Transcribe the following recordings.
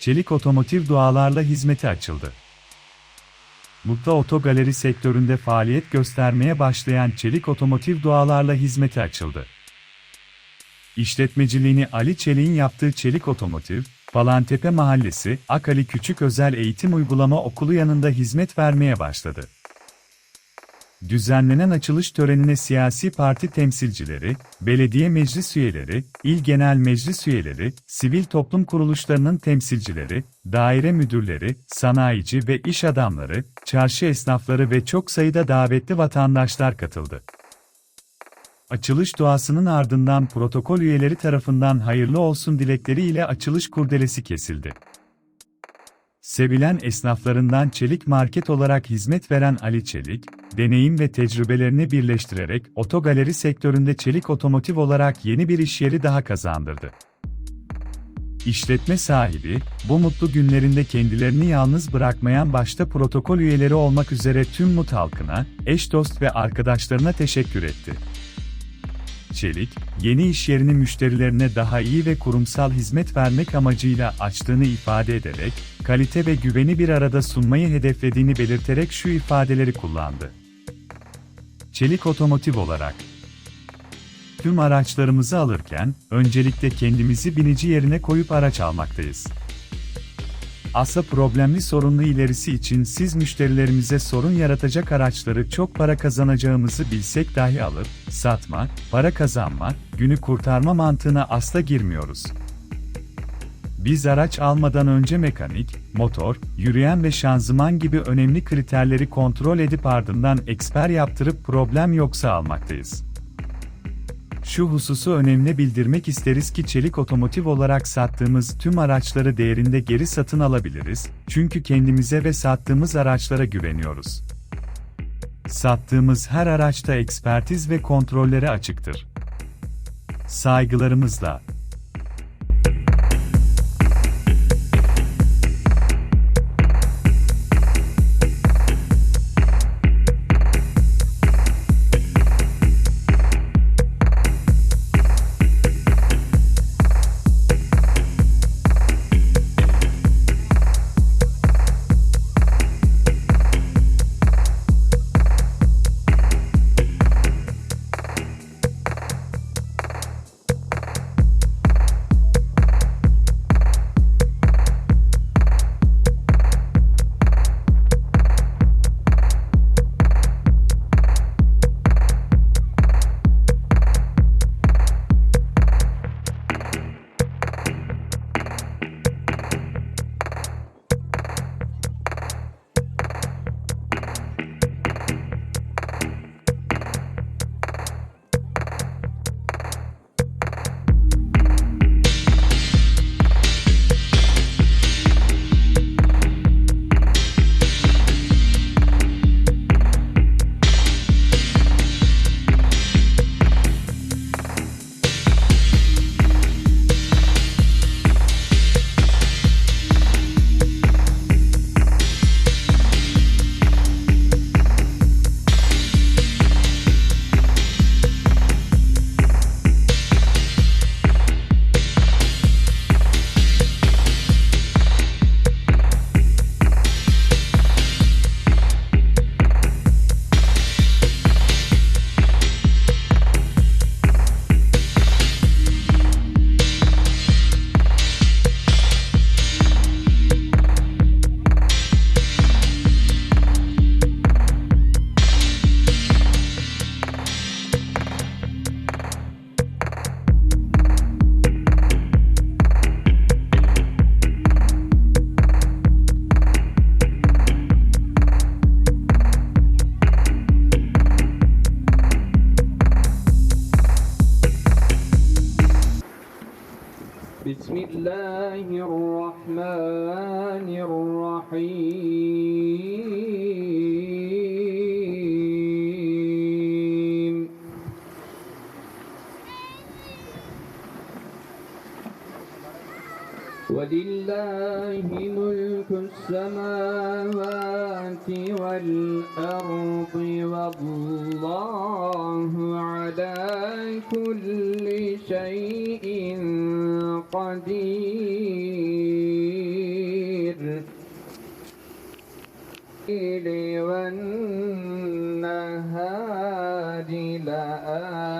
çelik otomotiv dualarla hizmete açıldı. Mutlu otogaleri sektöründe faaliyet göstermeye başlayan çelik otomotiv dualarla hizmete açıldı. İşletmeciliğini Ali Çelik'in yaptığı Çelik Otomotiv, Falantepe Mahallesi, Akali Küçük Özel Eğitim Uygulama Okulu yanında hizmet vermeye başladı. Düzenlenen açılış törenine siyasi parti temsilcileri, belediye meclis üyeleri, il genel meclis üyeleri, sivil toplum kuruluşlarının temsilcileri, daire müdürleri, sanayici ve iş adamları, çarşı esnafları ve çok sayıda davetli vatandaşlar katıldı. Açılış duasının ardından protokol üyeleri tarafından hayırlı olsun dilekleri ile açılış kurdelesi kesildi. Sevilen esnaflarından Çelik Market olarak hizmet veren Ali Çelik, deneyim ve tecrübelerini birleştirerek otogaleri sektöründe Çelik Otomotiv olarak yeni bir iş yeri daha kazandırdı. İşletme sahibi, bu mutlu günlerinde kendilerini yalnız bırakmayan başta protokol üyeleri olmak üzere tüm Mut halkına, eş dost ve arkadaşlarına teşekkür etti. Çelik, yeni iş yerini müşterilerine daha iyi ve kurumsal hizmet vermek amacıyla açtığını ifade ederek, kalite ve güveni bir arada sunmayı hedeflediğini belirterek şu ifadeleri kullandı. Çelik otomotiv olarak Tüm araçlarımızı alırken, öncelikle kendimizi binici yerine koyup araç almaktayız. Asla problemli sorunlu ilerisi için siz müşterilerimize sorun yaratacak araçları çok para kazanacağımızı bilsek dahi alıp, satma, para kazanma, günü kurtarma mantığına asla girmiyoruz. Biz araç almadan önce mekanik, motor, yürüyen ve şanzıman gibi önemli kriterleri kontrol edip ardından eksper yaptırıp problem yoksa almaktayız. Şu hususu önemli bildirmek isteriz ki çelik otomotiv olarak sattığımız tüm araçları değerinde geri satın alabiliriz, çünkü kendimize ve sattığımız araçlara güveniyoruz. Sattığımız her araçta ekspertiz ve kontrollere açıktır. Saygılarımızla. ولله ملك السماوات والأرض والله على كل شيء قدير. والنهار لآيات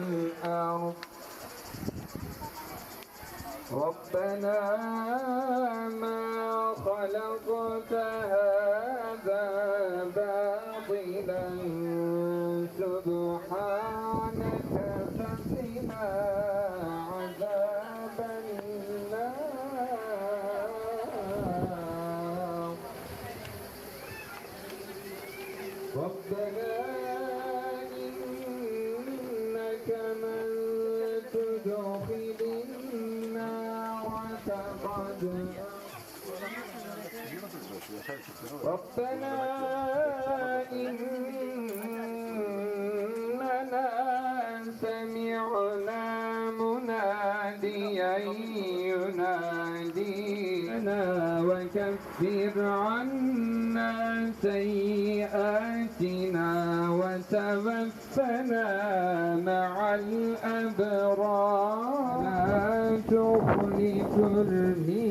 ربنا ما خلقت هذا ربنا إننا سمعنا مناديا ينادينا وكفر عنا سيئاتنا وتوفنا مع الأبرار. لا تخلف الميعاد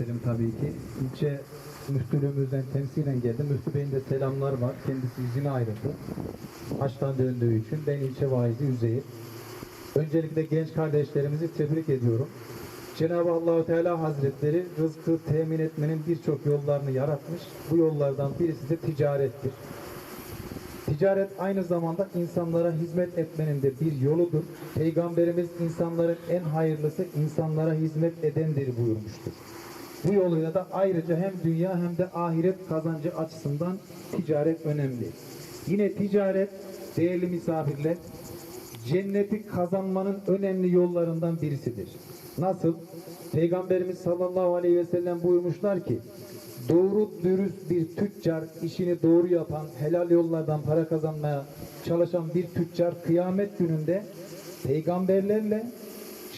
İsterim tabii ki. İlçe müftülüğümüzden temsilen geldim. Müftü Bey'in de selamlar var. Kendisi izine ayrıldı. Haçtan döndüğü için. Ben ilçe vaizi Üzeyir. Öncelikle genç kardeşlerimizi tebrik ediyorum. Cenab-ı Allahu Teala Hazretleri rızkı temin etmenin birçok yollarını yaratmış. Bu yollardan birisi de ticarettir. Ticaret aynı zamanda insanlara hizmet etmenin de bir yoludur. Peygamberimiz insanların en hayırlısı insanlara hizmet edendir buyurmuştur. Bu yoluyla da ayrıca hem dünya hem de ahiret kazancı açısından ticaret önemli. Yine ticaret değerli misafirler cenneti kazanmanın önemli yollarından birisidir. Nasıl? Peygamberimiz sallallahu aleyhi ve sellem buyurmuşlar ki doğru dürüst bir tüccar işini doğru yapan helal yollardan para kazanmaya çalışan bir tüccar kıyamet gününde peygamberlerle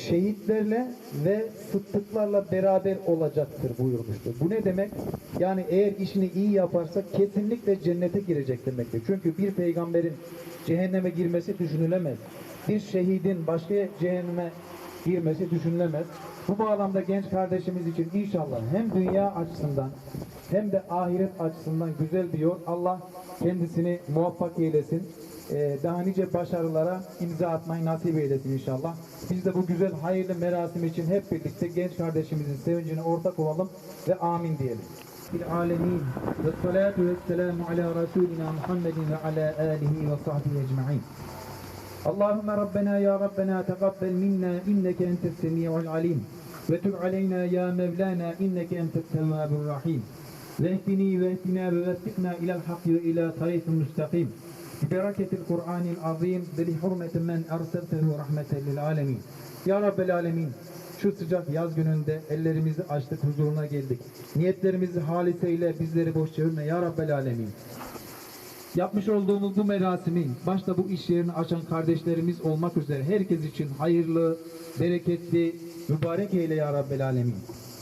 şehitlerle ve sıddıklarla beraber olacaktır buyurmuştur. Bu ne demek? Yani eğer işini iyi yaparsa kesinlikle cennete girecek demektir. Çünkü bir peygamberin cehenneme girmesi düşünülemez. Bir şehidin başka cehenneme girmesi düşünülemez. Bu bağlamda genç kardeşimiz için inşallah hem dünya açısından hem de ahiret açısından güzel bir yol. Allah kendisini muvaffak eylesin Ee, daha nice başarılara imza atmayı nasip eylesin inşallah. Biz de bu güzel hayırlı merasim için hep birlikte genç kardeşimizin sevincine ortak olalım ve amin diyelim. Bil alemin ve salatu ve selamu ala Resulina Muhammedin ve ala alihi ve sahbihi ecma'in. اللهم ربنا يا ربنا تقبل منا إنك أنت السميع العليم وتب علينا يا مولانا إنك أنت التواب الرحيم واهدني واهدنا ووفقنا إلى الحق وإلى طريق مستقيم ببركة القرآن العظيم بحرمة من أرسلته رحمة للعالمين Ya Rabbel Alemin şu sıcak yaz gününde ellerimizi açtık huzuruna geldik. Niyetlerimizi haliseyle bizleri boş çevirme Ya Rabbel Alemin. Yapmış olduğumuz bu merasimi başta bu iş yerini açan kardeşlerimiz olmak üzere herkes için hayırlı, bereketli, mübarek eyle ya Rabbel Alemin.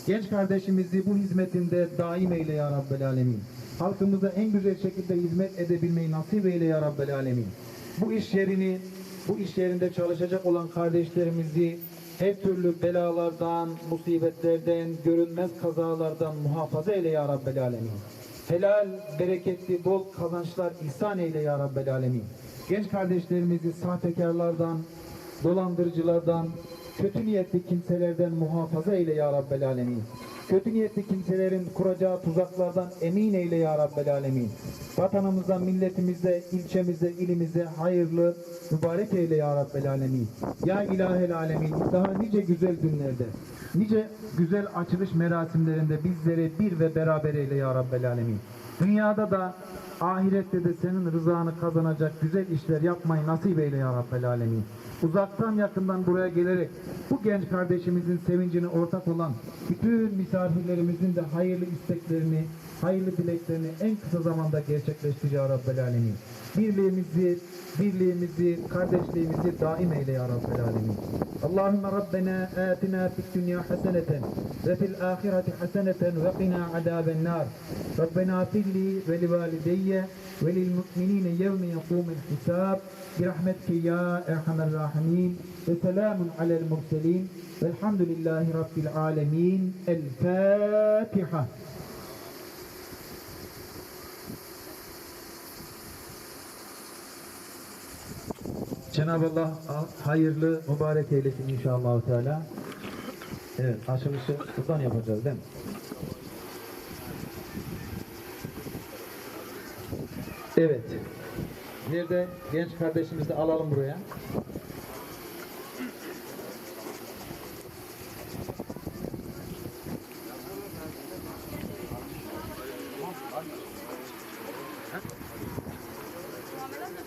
Genç kardeşimizi bu hizmetinde daim eyle ya Rabbel Alemin. Halkımıza en güzel şekilde hizmet edebilmeyi nasip eyle ya Rabbel Alemin. Bu iş yerini, bu iş yerinde çalışacak olan kardeşlerimizi her türlü belalardan, musibetlerden, görünmez kazalardan muhafaza eyle ya Rabbel Alemin. Helal, bereketli, bol kazançlar ihsan eyle ya Rabbel Alemin. Genç kardeşlerimizi sahtekarlardan, dolandırıcılardan, kötü niyetli kimselerden muhafaza eyle ya Rabbel Alemin. Kötü niyetli kimselerin kuracağı tuzaklardan emin eyle ya Rabbel Alemin. Vatanımıza, milletimize, ilçemize, ilimize hayırlı, mübarek eyle ya Rabbel Alemin. Ya İlahel Alemin, daha nice güzel günlerde, nice güzel açılış merasimlerinde bizleri bir ve beraber eyle ya Rabbel Alemin. Dünyada da ahirette de senin rızanı kazanacak güzel işler yapmayı nasip eyle ya Rabbel Alemin. Uzaktan yakından buraya gelerek bu genç kardeşimizin sevincine ortak olan bütün misafirlerimizin de hayırlı isteklerini, hayırlı dileklerini en kısa zamanda gerçekleştir ya Rabbel Alemin. Birliğimizi, birliğimizi, kardeşliğimizi daim eyle ya Rabbel Alemin. Allahümme Rabbena atina fid dünya haseneten ve fil ahireti haseneten ve qina azaben nar. Rabbena filli ve li valideyye ve lil mu'minine yevme yakumul hisab. Birahmetke ya erhamer rahimin ve selamun alel murselin velhamdülillahi rabbil alemin. El Fatiha. Cenab-ı Allah hayırlı, mübarek eylesin inşallah Teala. Evet, açılışı buradan yapacağız değil mi? Evet. Nerede genç kardeşimizi de alalım buraya.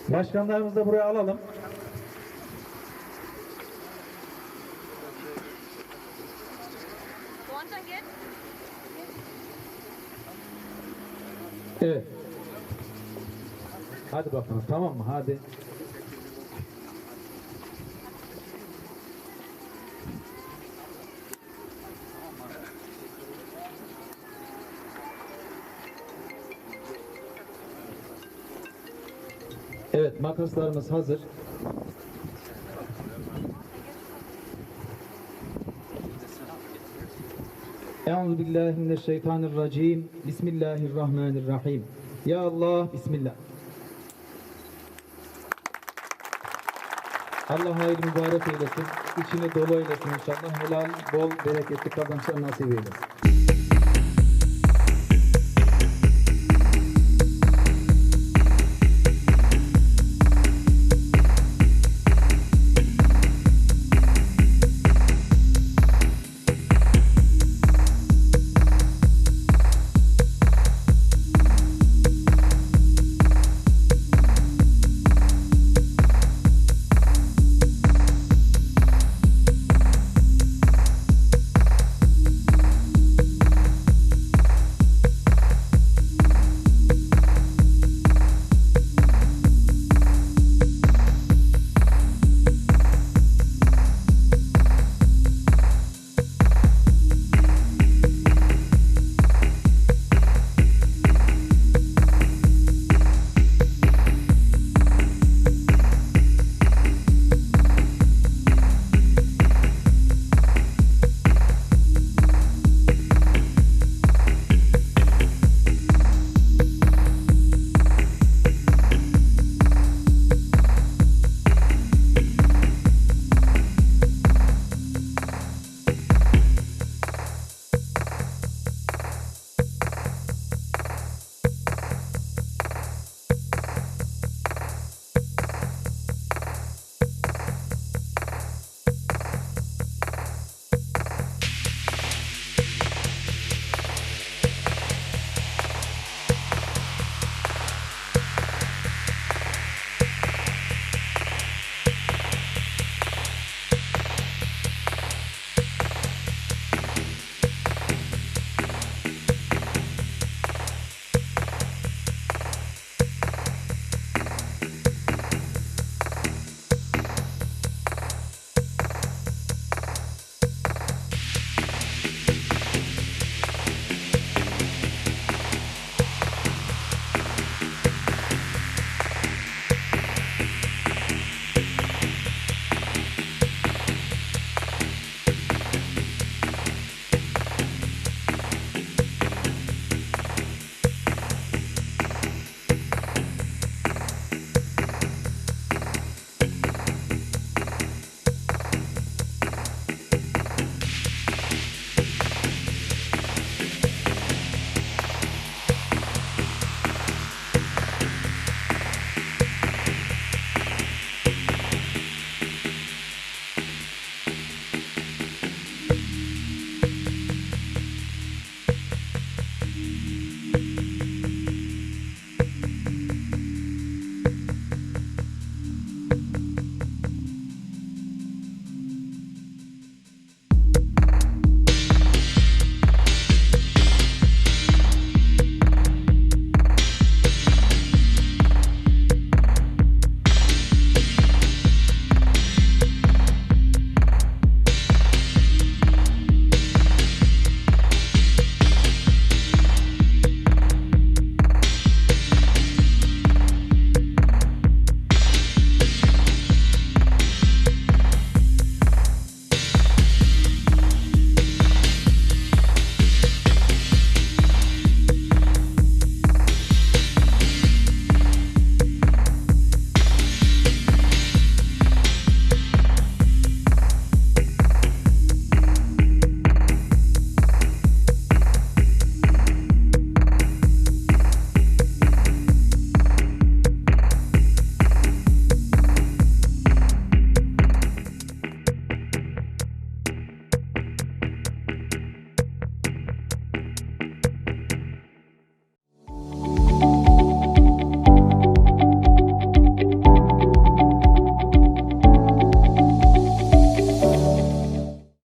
Başkanlarımızı da buraya alalım. Once again. Evet. Hadi bakalım tamam mı? Hadi. Evet makaslarımız hazır. Euzu billahi mineşşeytanirracim. Bismillahirrahmanirrahim. Ya Allah, Bismillah. Allah hayır mübarek eylesin. İçini dolu eylesin inşallah. Helal, bol, bereketli kazançlar nasip eylesin.